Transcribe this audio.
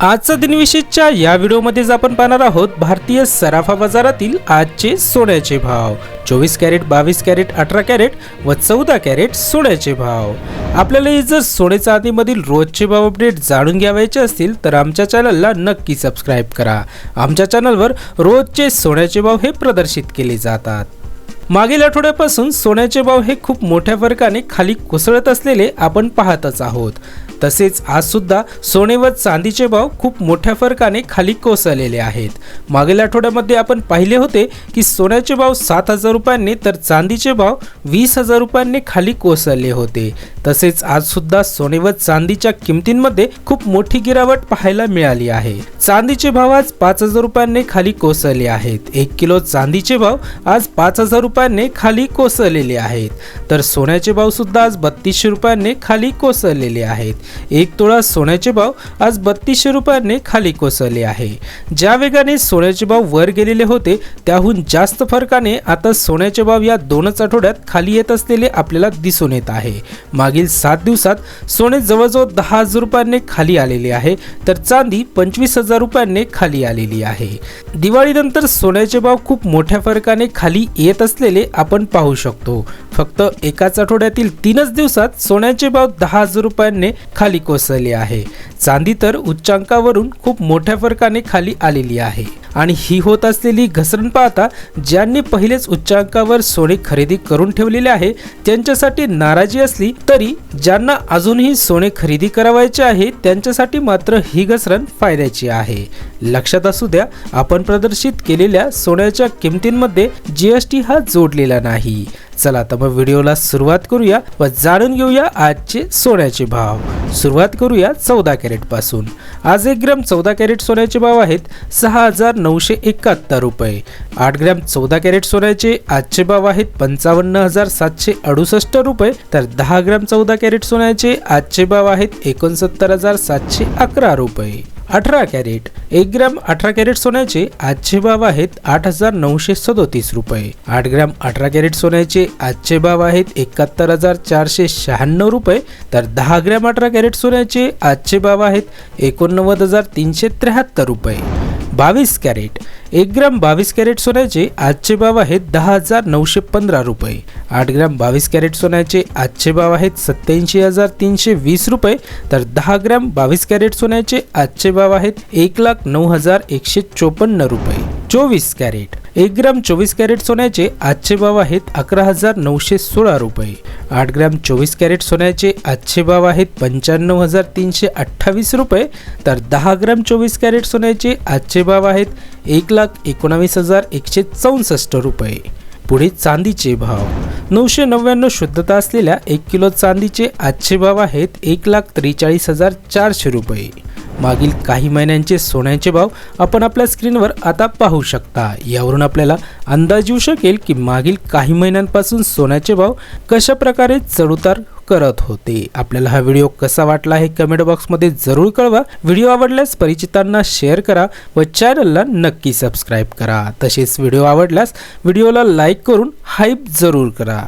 आजचा दिनविशेषच्या या व्हिडिओमध्येच आपण पाहणार आहोत भारतीय सराफा बाजारातील आजचे सोन्याचे भाव. चोवीस कॅरेट बावीस कॅरेट अठरा कॅरेट व चौदा कॅरेट सोन्याचे भाव. आपल्याला हे जर सोने चांदीमधील रोजचे भाव अपडेट जाणून घ्यावायचे असतील तर आमच्या चॅनलला नक्की सबस्क्राईब करा. आमच्या चॅनलवर रोजचे सोन्याचे भाव हे प्रदर्शित केले जातात. मागील आठवड्यापासून सोन्याचे भाव हे खूप मोठ्या फरकाने खाली कोसळत असलेले आपण पाहतच आहोत. तसेच आजसुद्धा सोने व चांदीचे भाव खूप मोठ्या फरकाने खाली कोसळलेले आहेत. मागील आठवड्यामध्ये आपण पाहिले होते की सोन्याचे भाव सात हजार रुपयांनी तर चांदीचे भाव वीस हजार रुपयांनी खाली कोसळले होते. तसेच आज सुद्धा सोने व चांदीच्या किमतींमध्ये खूप मोठी गिरावट पाहायला मिळाली आहे. चांदीचे भाव आज पाच हजार रुपयांनी खाली कोसळले आहेत. एक किलो चांदीचे भाव आज पाच हजार रुपयांनी खाली कोसळलेले आहेत. तर सोन्याचे भाव सुद्धा आज बत्तीसशे रुपयांनी खाली कोसळलेले आहेत. एक तोळा सोन्याचे भाव आज बत्तीसशे रुपयांनी खाली कोसळले आहे. ज्या वेगाने सोन्याचे भाव वर गेलेले होते त्याहून जास्त फरकाने आता सोन्याचे भाव या दोनच आठवड्यात खाली येत असलेले आपल्याला दिसून येत आहे. मागील सात दिवसात सोने जवळजवळ दहा हजार रुपयांनी खाली आलेले आहे तर चांदी पंचवीस हजार रुपयांनी खाली आलेली आहे. दिवाळीनंतर सोन्याचे भाव खूप मोठ्या फरकाने खाली येत असलेले आपण पाहू शकतो. फक्त एकाच आठवड्यातील तीनच दिवसात सोन्याचे भाव दहा हजार रुपयांनी खाली कोसळले आहे. चांदी तर उच्चांकावरून खूप मोठ्या फरकाने खाली आलेली आहे. आणि ही होत असलेली घसरण पाहता ज्यांनी पहिलेच उच्चांकावर सोने खरेदी करून ठेवलेले आहे त्यांच्यासाठी नाराजी असली तरी ज्यांना अजूनही सोने खरेदी करावायचे आहे त्यांच्यासाठी मात्र ही घसरण फायद्याची आहे. लक्षात असू द्या आपण प्रदर्शित केलेल्या सोन्याच्या किमतींमध्ये जीएसटी हा जोडलेला नाही. चला तर मग व्हिडिओला सुरुवात करूया व जाणून घेऊया आजचे सोन्याचे भाव. सुरुवात करूया चौदा कॅरेटपासून. आज एक ग्रॅम चौदा कॅरेट सोन्याचे भाव आहेत सहा हजार नऊशे एकाहत्तर रुपये. आठ ग्रॅम चौदा कॅरेट सोन्याचे आजचे भाव आहेत पंचावन्न हजार सातशे अडुसष्ट रुपये. तर दहा ग्रॅम चौदा कॅरेट सोन्याचे आजचे भाव आहेत एकोणसत्तर हजार सातशे अकरा रुपये. अठरा कॅरेट. एक ग्रॅम अठरा कॅरेट सोन्याचे आजचे भाव आहेत आठ हजार नऊशे सदोतीस रुपये. आठ ग्रॅम अठरा कॅरेट सोन्याचे आजचे भाव आहेत एकाहत्तर हजार चारशे शहाण्णव रुपये. तर दहा ग्रॅम अठरा कॅरेट सोन्याचे आजचे भाव आहेत एकोणनव्वद हजार तीनशे त्र्याहत्तर रुपये. बावीस कॅरेट. एक ग्रॅम बावीस कॅरेट सोन्याचे आजचे भाव आहेत दहा हजार नऊशे पंधरा रुपये. आठ ग्रॅम बावीस कॅरेट सोन्याचे आजचे भाव आहेत सत्याऐंशी हजार तीनशे वीस रुपये. तर दहा ग्रॅम बावीस कॅरेट सोन्याचे आजचे भाव आहेत एक लाख नऊ हजार एकशे चोपन्न रुपये. चोवीस कॅरेट. एक ग्राम चोवीस कॅरेट सोन्याचे आजचे भाव आहेत अकरा हजार नऊशे सोळा रुपये. आठ ग्राम चोवीस कॅरेट सोन्याचे आजचे भाव आहेत पंच्याण्णव हजार तीनशे अठ्ठावीस रुपये. तर दहा ग्राम चोवीस कॅरेट सोन्याचे आजचे भाव आहेत एक लाख एकोणावीस हजार एकशे चौसष्ट रुपये. पुढे चांदीचे भाव. नऊशे नव्याण्णव शुद्धता असलेल्या एक किलो चांदीचे आजचे भाव आहेत एक लाख त्रेचाळीस हजार चारशे रुपये. मागील काही महिन्यांचे सोन्याचे भाव आपण आपल्या स्क्रीनवर आता पाहू शकता. यावरून आपल्याला अंदाज येऊ शकेल की मागील काही महिन्यांपासून सोन्याचे भाव कशा प्रकारे चढउतार करत होते. आपल्याला हा व्हिडिओ कसा वाटला हे कमेंट बॉक्समध्ये जरूर कळवा. व्हिडिओ आवडल्यास परिचितांना शेअर करा व चॅनलला नक्की सबस्क्राईब करा. तसेच व्हिडिओ आवडल्यास व्हिडिओला लाईक करून हाईप जरूर करा.